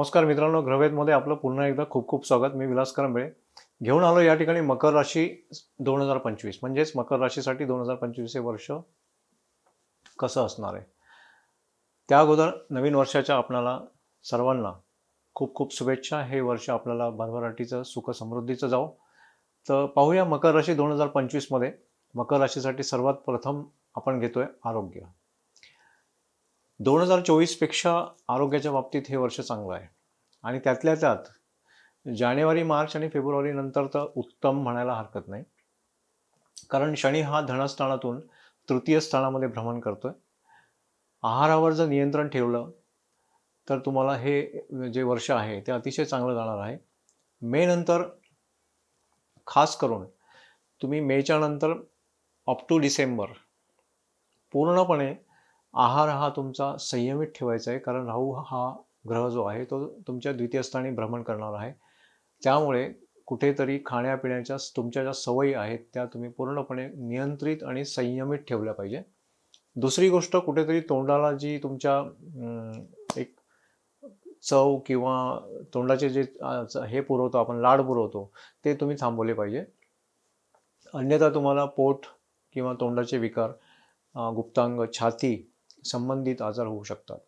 नमस्कार मित्रांनो ग्रहवेदमध्ये आपलं पुन्हा एकदा खूप खूप स्वागत. मी विलास करंबळे घेऊन आलो या ठिकाणी मकर राशी दोन हजार पंचवीस. म्हणजेच मकर राशीसाठी दोन हजार पंचवीस हे वर्ष कसं असणार आहे? त्या अगोदर नवीन वर्षाच्या आपणाला सर्वांना खूप खूप शुभेच्छा. हे वर्ष आपल्याला भरभराटीचं सुख समृद्धीचं जावं. तर पाहूया मकर राशी दोन हजार पंचवीसमध्ये. मकर राशीसाठी सर्वात प्रथम आपण घेतोय आरोग्य. दोन हजार चोवीसपेक्षा आरोग्याच्या बाबतीत हे वर्ष चांगलं आहे. आणि त्यातल्या त्यात जानेवारी मार्च आणि फेब्रुवारीनंतर तर उत्तम म्हणायला हरकत नाही. कारण शनी हा धनस्थानातून तृतीय स्थानामध्ये भ्रमण करतोय. आहारावर जर नियंत्रण ठेवलं तर तुम्हाला हे जे वर्ष आहे ते अतिशय चांगलं जाणार आहे. मे नंतर खास करून तुम्ही मेच्या नंतर अप टू डिसेंबर पूर्णपणे आहार हा तुमचा संयमित ठेवायचा आहे कारण राहू हा ग्रह जो आहे तो तुमच्या द्वितीय स्थानी भ्रमण करणार आहे. त्यामुळे कुठेतरी खाण्यापिण्याच्या तुमच्या ज्या सवयी आहेत त्या तुम्ही पूर्णपणे नियंत्रित आणि संयमित ठेवल्या पाहिजे. दुसरी गोष्ट कुठेतरी तोंडाला जी तुमच्या एक चव किंवा तोंडाचे जे च- हे पुरवतो आपण लाड पुरवतो ते तुम्ही थांबवले पाहिजे. अन्यथा तुम्हाला पोट किंवा तोंडाचे विकार गुप्तांग छाती संबंधित आजार होऊ शकतात.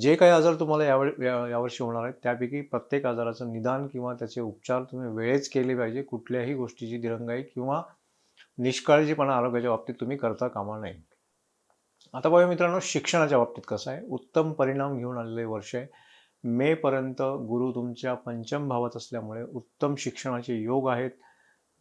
जे काही आजार तुम्हाला यावेळी यावर्षी होणार आहेत त्यापैकी प्रत्येक आजाराचं निदान किंवा त्याचे उपचार तुम्ही वेळेच केले पाहिजे कुठल्याही गोष्टीची दिरंगाई किंवा निष्काळजीपणा आरोग्याच्या बाबतीत तुम्ही करता कामा नये. आता बघा मित्रांनो शिक्षणाच्या बाबतीत कसं आहे? उत्तम परिणाम घेऊन आलेले वर्ष आहे. मेपर्यंत गुरु तुमच्या पंचम भावात असल्यामुळे उत्तम शिक्षणाचे योग आहेत.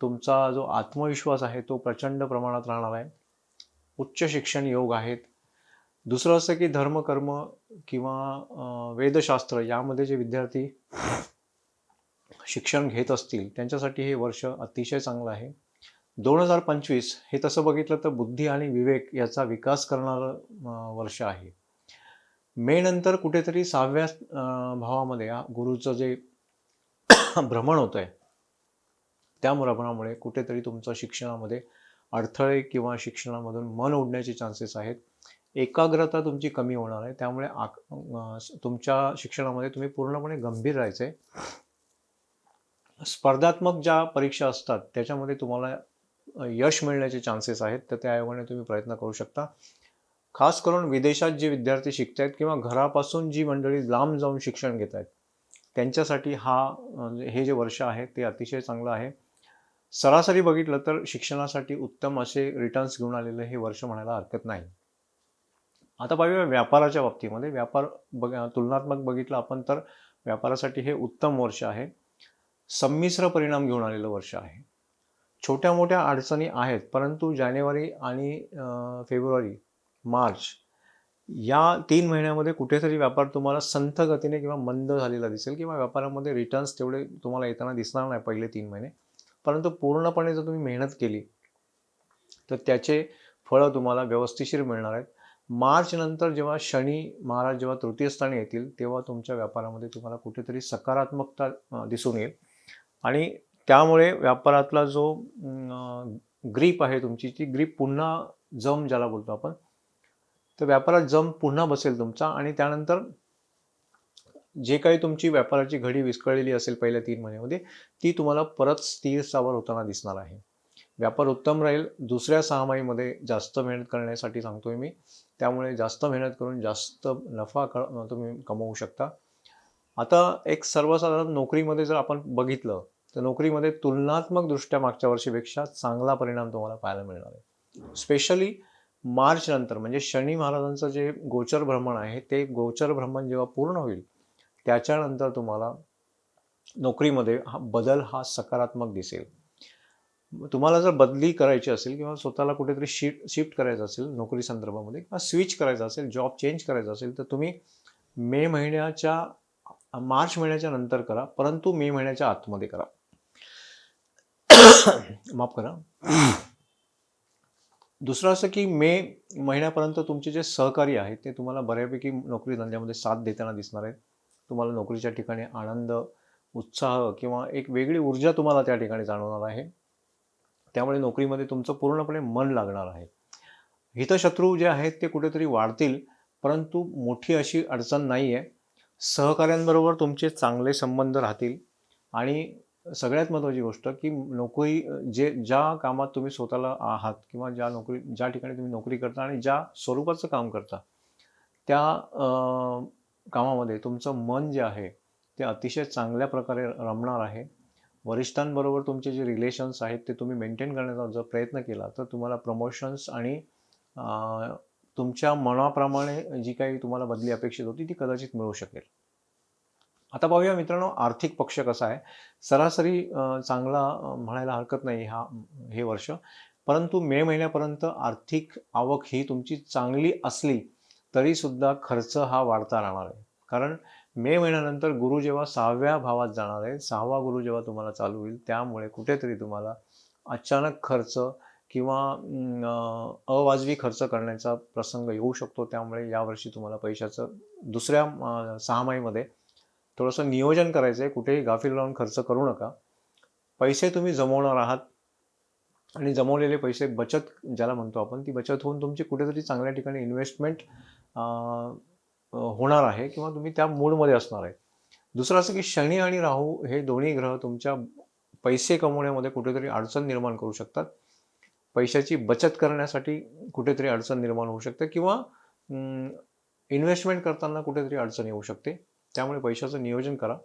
तुमचा जो आत्मविश्वास आहे तो प्रचंड प्रमाणात राहणार आहे. उच्च शिक्षण योग आहेत. दुसरं असं की धर्म कर्म किंवा वेदशास्त्र यामध्ये जे विद्यार्थी शिक्षण घेत असतील त्यांच्यासाठी हे वर्ष अतिशय चांगलं आहे. दोन हजार पंचवीस हे तसं बघितलं तर बुद्धी आणि विवेक याचा विकास करणारं वर्ष आहे. मे नंतर कुठेतरी सहाव्या भावामध्ये गुरुचं जे भ्रमण होतं आहे त्या भ्रमणामुळे कुठेतरी तुमचं शिक्षणामध्ये अडथळे किंवा शिक्षणामधून मन ओढण्याचे चान्सेस आहेत. एकाग्रता तुमची कमी होणार आहे. त्यामुळे आक तुमच्या शिक्षणामध्ये तुम्ही पूर्णपणे गंभीर राहायचे स्पर्धात्मक ज्या परीक्षा असतात त्याच्यामध्ये तुम्हाला यश मिळण्याचे चान्सेस आहेत. तर त्या आयोगाने तुम्ही प्रयत्न करू शकता. खास करून विदेशात जे विद्यार्थी शिकत आहेत किंवा घरापासून जी मंडळी लांब जाऊन शिक्षण घेत आहेत त्यांच्यासाठी हा हे जे वर्ष आहे ते अतिशय चांगलं आहे. सरासरी बघितलं तर शिक्षणासाठी उत्तम असे रिटर्न्स घेऊन आलेलं हे वर्ष म्हणायला हरकत नाही. आता पाहूया व्यापाराच्या बाबतीमध्ये. व्यापार बघ तुलनात्मक बघितलं आपण तर व्यापारासाठी हे उत्तम वर्ष आहे. संमिश्र परिणाम घेऊन आलेलं वर्ष आहे. छोट्या मोठ्या अडचणी आहेत परंतु जानेवारी आणि फेब्रुवारी मार्च या तीन महिन्यामध्ये कुठेतरी व्यापार तुम्हाला संथ गतीने किंवा मंद झालेला दिसेल किंवा व्यापारामध्ये रिटर्न्स तेवढे तुम्हाला येताना दिसणार नाही पहिले तीन महिने. परंतु पूर्णपणे जर तुम्ही मेहनत केली तर त्याचे फळं तुम्हाला व्यवस्थिशीर मिळणार आहेत. मार्च नंतर जेव्हा शनी महाराज जेव्हा तृतीय स्थानी येतील तेव्हा तुमच्या व्यापारामध्ये तुम्हाला कुठेतरी सकारात्मकता दिसून येईल. आणि त्यामुळे व्यापारातला जो ग्रीप आहे तुमची ती ग्रीप पुन्हा जम ज्याला बोलतो आपण तर व्यापारात जम पुन्हा बसेल तुमचा आणि त्यानंतर जे काही तुमची व्यापाराची घडी विस्कळलेली असेल पहिल्या तीन महिन्यामध्ये ती तुम्हाला परत स्थिर सावर होताना दिसणार आहे. व्यापार उत्तम राहील. दुसऱ्या सहामाहीमध्ये जास्त मेहनत करण्यासाठी सांगतोय मी. त्यामुळे जास्त मेहनत करून जास्त नफा क तुम्ही कमवू शकता. आता एक सर्वसाधारण नोकरीमध्ये जर आपण बघितलं तर नोकरीमध्ये तुलनात्मकदृष्ट्या मागच्या वर्षीपेक्षा चांगला परिणाम तुम्हाला पाहायला मिळणार आहे. स्पेशली मार्च नंतर म्हणजे शनी महाराजांचं जे गोचर भ्रमण आहे ते गोचर भ्रमण जेव्हा पूर्ण होईल त्याच्यानंतर तुम्हाला नोकरीमध्ये हा बदल हा सकारात्मक दिसेल. तुम्हाला जर बदली करायची असेल किंवा स्वतःला कुठेतरी शिफ्ट शिफ्ट करायचं असेल नोकरी संदर्भामध्ये किंवा स्विच करायचं असेल जॉब चेंज करायचा असेल तर तुम्ही मे महिन्याच्या मार्च महिन्याच्या नंतर करा परंतु मे महिन्याच्या आतमध्ये करा. माफ करा. दुसरं असं की मे महिन्यापर्यंत तुमचे जे सहकारी आहेत ते तुम्हाला बऱ्यापैकी नोकरी धंद्यामध्ये साथ देताना दिसणार आहेत. तुम्हाला नोकरीच्या ठिकाणी आनंद उत्साह किंवा एक वेगळी ऊर्जा तुम्हाला त्या ठिकाणी जाणवणार आहे. त्यामुळे नोकरीमध्ये तुमचं पूर्णपणे मन लागणार आहे. हितशत्रू जे आहेत ते कुठेतरी वाढतील परंतु मोठी अशी अडचण नाही आहे सहकाऱ्यांबरोबर तुमचे चांगले संबंध राहतील. आणि सगळ्यात महत्त्वाची गोष्ट की नोकरी जे ज्या कामात तुम्ही स्वतःला आहात किंवा ज्या नोकरी ज्या ठिकाणी तुम्ही नोकरी करता आणि ज्या स्वरूपाचं काम करता त्या कामामध्ये तुमचं मन जे आहे ते अतिशय चांगल्या प्रकारे रमणार आहे. वरिष्ठांबरोबर तुमचे जे रिलेशन्स आहेत ते तुम्ही मेंटेन करण्याचा जर प्रयत्न केला तर तुम्हाला प्रमोशन्स आणि तुमच्या मनाप्रमाणे जी काही तुम्हाला बदली अपेक्षित होती ती कदाचित मिळू शकेल. आता पाहूया मित्रांनो आर्थिक पक्ष कसा आहे? सरासरी चांगला म्हणायला हरकत नाही हा हे वर्ष. परंतु मे महिन्यापर्यंत आर्थिक आवक ही तुमची चांगली असली तरी सुद्धा खर्च हा वाढता राहणार आहे. कारण मे महिन्यानंतर गुरु जेव्हा सहाव्या भावात जाणार आहे सहावा गुरु जेव्हा तुम्हाला चालू होईल त्यामुळे कुठेतरी तुम्हाला अचानक खर्च किंवा अवाजवी खर्च करण्याचा प्रसंग येऊ शकतो. त्यामुळे यावर्षी तुम्हाला पैशाचं दुसऱ्या सहामाहीमध्ये थोडंसं नियोजन करायचं आहे कुठेही गाफील लावून खर्च करू नका. पैसे तुम्ही जमवणार आहात आणि जमवलेले पैसे बचत ज्याला म्हणतो आपण ती बचत होऊन तुमची कुठेतरी चांगल्या ठिकाणी इन्व्हेस्टमेंट होणार आहे किंवा तुम्ही त्या मूडमध्ये असणार आहे. दुसरं असं की शनी आणि राहू हे दोन्ही ग्रह तुमच्या पैसे कमवण्यामध्ये कुठेतरी अडचण निर्माण करू शकतात. पैशाची बचत करण्यासाठी कुठेतरी अडचण निर्माण होऊ शकते किंवा इन्व्हेस्टमेंट करताना कुठेतरी अडचण येऊ शकते. त्यामुळे पैशाचं नियोजन करा.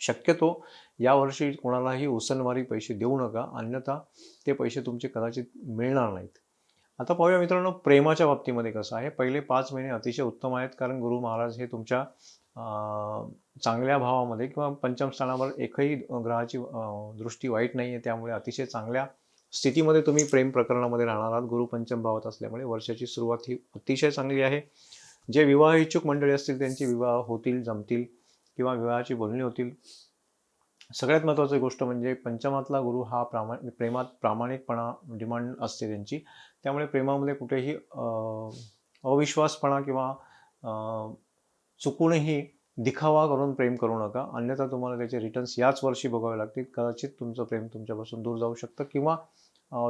शक्यतो यावर्षी कोणालाही उसनवारी पैसे देऊ नका. अन्यथा ते पैसे तुमचे कदाचित मिळणार नाहीत. आता पाहूया मित्रांनो प्रेमाच्या बाबतीमध्ये कसं आहे. पहिले पाच महिने अतिशय उत्तम आहेत कारण गुरु महाराज हे तुमच्या चांगल्या भावामध्ये किंवा पंचम स्थानावर एकही ग्रहाची दृष्टी वाईट नाही आहे त्यामुळे अतिशय चांगल्या स्थितीमध्ये तुम्ही प्रेम प्रकरणामध्ये राहणार आहात. गुरु पंचम भावात असल्यामुळे वर्षाची सुरुवात ही अतिशय चांगली आहे. जे विवाह इच्छुक मंडळी असतील त्यांचे विवाह होतील जमतील किंवा विवाहाची बोलणी होतील सगळ्यात महत्त्वाची गोष्ट म्हणजे पंचमातला गुरु हा प्रामा प्रेमात प्रामाणिकपणा डिमांड असते त्यांची. त्यामुळे प्रेमामध्ये कुठेही अविश्वासपणा किंवा चुकूनही दिखावा करून प्रेम करू नका. अन्यथा तुम्हाला त्याचे रिटर्न्स याच वर्षी बघावे लागतील. कदाचित तुमचं प्रेम तुमच्यापासून दूर जाऊ शकतं किंवा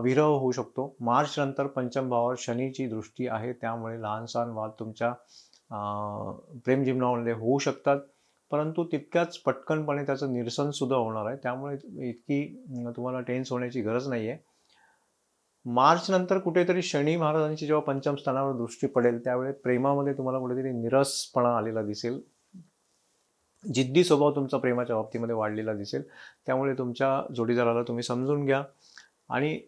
विरह होऊ शकतो. मार्च नंतर पंचम भावावर शनीची दृष्टी आहे. त्यामुळे लहान सहान वाद तुमच्या प्रेम जीवनामध्ये होऊ शकतात. परंतु तितक्याच पटकनपणे त्याचं निरसनसुद्धा होणार आहे. त्यामुळे इतकी तुम्हाला टेन्स होण्याची गरज नाही आहे मार्च नंतर कुठेतरी शनी महाराजांची जेव्हा पंचम स्थानावर दृष्टी पडेल त्यावेळी प्रेमामध्ये तुम्हाला कुठेतरी निरसपणा आलेला दिसेल. जिद्दी स्वभाव तुमचा प्रेमाच्या बाबतीमध्ये वाढलेला दिसेल. त्यामुळे तुमच्या जोडीदाराला तुम्ही समजून घ्या आणि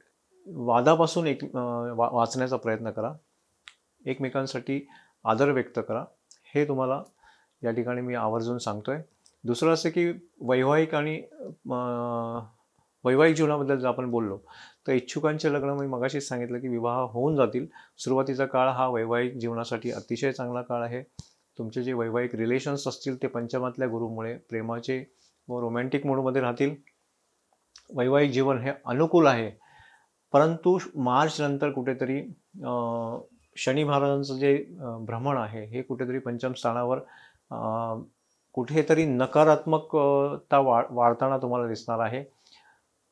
वादापासून एक वा वाचण्याचा प्रयत्न करा. एकमेकांसाठी आदर व्यक्त करा. हे तुम्हाला या ठिकाणी मी आवर्जून सांगतोय. दुसरं असं की वैवाहिक आणि वैवाहिक जीवनाबद्दल जर आपण बोललो तर इच्छुकांचे लग्न मी मगाशीच सांगितलं की विवाह होऊन जातील. सुरुवातीचा काळ हा वैवाहिक जीवनासाठी अतिशय चांगला काळ आहे. तुमचे जे वैवाहिक रिलेशन्स असतील ते पंचमातल्या गुरुमुळे प्रेमाचे व रोमॅन्टिक मूडमध्ये राहतील. वैवाहिक जीवन हे अनुकूल आहे. परंतु मार्च नंतर कुठेतरी शनी महाराजांचं जे भ्रमण आहे हे कुठेतरी पंचम स्थानावर कुठेतरी नकारात्मकता वा वाढताना तुम्हाला दिसणार आहे.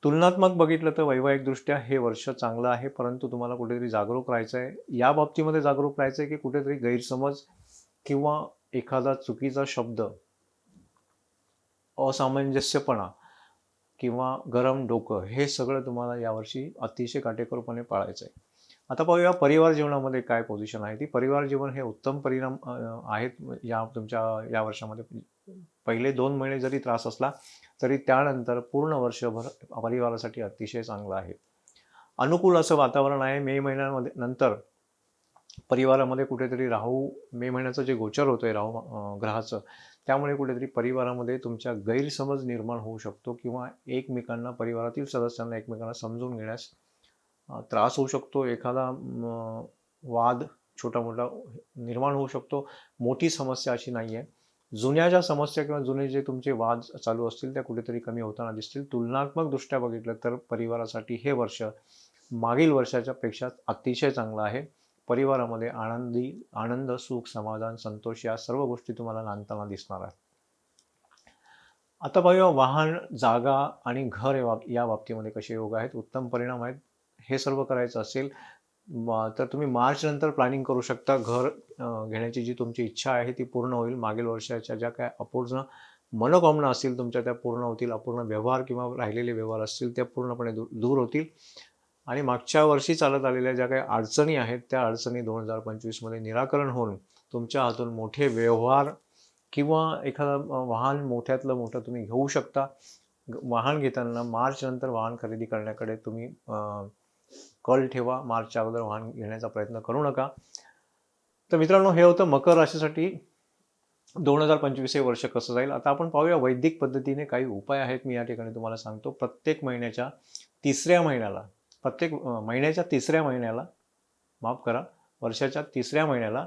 तुलनात्मक बघितलं तर वैवाहिकदृष्ट्या हे वर्ष चांगलं आहे परंतु तुम्हाला कुठेतरी जागरूक राहायचं आहे या बाबतीमध्ये जागरूक राहायचं आहे की कुठेतरी गैरसमज किंवा एखादा चुकीचा शब्द असामंजस्यपणा किंवा गरम डोकं हे सगळं तुम्हाला यावर्षी अतिशय काटेकोरपणे पाळायचं आहे आता पाहूया परिवार जीवनामध्ये काय पोझिशन आहे ती. परिवार जीवन हे उत्तम परिणाम आहेत या तुमच्या या वर्षामध्ये. पहिले दोन महिने जरी त्रास असला तरी त्यानंतर पूर्ण वर्षभर परिवारासाठी अतिशय चांगलं आहे. अनुकूल असं वातावरण आहे. मे महिन्यामध्ये नंतर परिवारामध्ये कुठेतरी राहू मे महिन्याचं जे गोचर होतं आहे राहू ग्रहाचं त्यामुळे कुठेतरी परिवारामध्ये तुमच्या गैरसमज निर्माण होऊ शकतो किंवा एकमेकांना परिवारातील सदस्यांना एकमेकांना समजून घेण्यास त्रास होऊ शकतो एखादा वाद छोटा मोठा निर्माण होऊ शकतो. मोठी समस्या अशी नाही आहे जुन्या ज्या समस्या किंवा जुने जे तुमचे वाद चालू असतील त्या कुठेतरी कमी होताना दिसतील. तुलनात्मकदृष्ट्या बघितलं तर परिवारासाठी हे वर्ष मागील वर्षाच्या पेक्षा अतिशय चांगलं आहे. परिवारामध्ये आनंदी आनंद सुख समाधान संतोष या सर्व गोष्टी तुम्हाला नांदताना दिसणार आहेत. आता पाहूया वाहन जागा आणि घर बाब- या बाबतीमध्ये कसे योग आहेत. उत्तम परिणाम आहेत. हे सर्व करायचं असेल म- तर तुम्ही मार्च नंतर प्लॅनिंग करू शकता. घर घेण्याची जी तुमची इच्छा आहे ती पूर्ण होईल. मागील वर्षाच्या ज्या काय अपूर्ण मनोकामना असतील तुमच्या त्या पूर्ण होतील. अपूर्ण व्यवहार किंवा राहिलेले व्यवहार असतील त्या पूर्णपणे दूर दूर होतील. आणि मागच्या वर्षी चालत आलेल्या ज्या काही अडचणी आहेत त्या अडचणी दोन हजार पंचवीसमध्ये निराकरण होऊन तुमच्या हातून मोठे व्यवहार किंवा एखादं वाहन मोठ्यातलं मोठं तुम्ही घेऊ शकता. वाहन घेताना मार्च नंतर वाहन खरेदी करण्याकडे तुम्ही कल ठेवा मार्चच्या अगोदर वाहन घेण्याचा प्रयत्न करू नका. तर मित्रांनो हे होतं मकर राशीसाठी. दोन हजार पंचवीस हे वर्ष कसं जाईल? आता आपण पाहूया वैदिक पद्धतीने काही उपाय आहेत. मी या ठिकाणी तुम्हाला सांगतो. प्रत्येक महिन्याच्या तिसऱ्या महिन्याला प्रत्येक महिन्याच्या तिसऱ्या महिन्याला माफ करा वर्षाच्या तिसऱ्या महिन्याला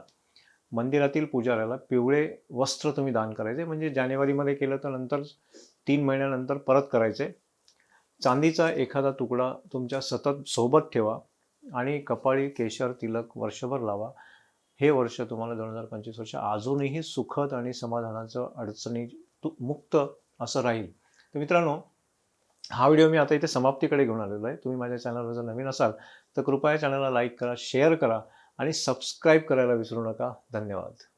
मंदिरातील पुजाऱ्याला पिवळे वस्त्र तुम्ही दान करायचे. म्हणजे जानेवारीमध्ये केलं तर नंतर तीन महिन्यानंतर परत करायचे. चांदीचा एखादा तुकडा तुमच्या सतत सोबत ठेवा आणि कपाळी केशर तिलक वर्षभर लावा. हे वर्ष तुम्हाला दोन हजार पंचवीस वर्ष अजूनही सुखद आणि समाधानाचं अडचणी तु- मुक्त असं राहील. तर मित्रांनो हा व्हिडिओ मी आता इथे समाप्तीकडे घेऊन आलेलो आहे. तुम्ही माझ्या चॅनलवर जर नवीन असाल तर कृपया चॅनलला लाईक करा शेअर करा आणि सबस्क्राईब करायला विसरू नका. धन्यवाद.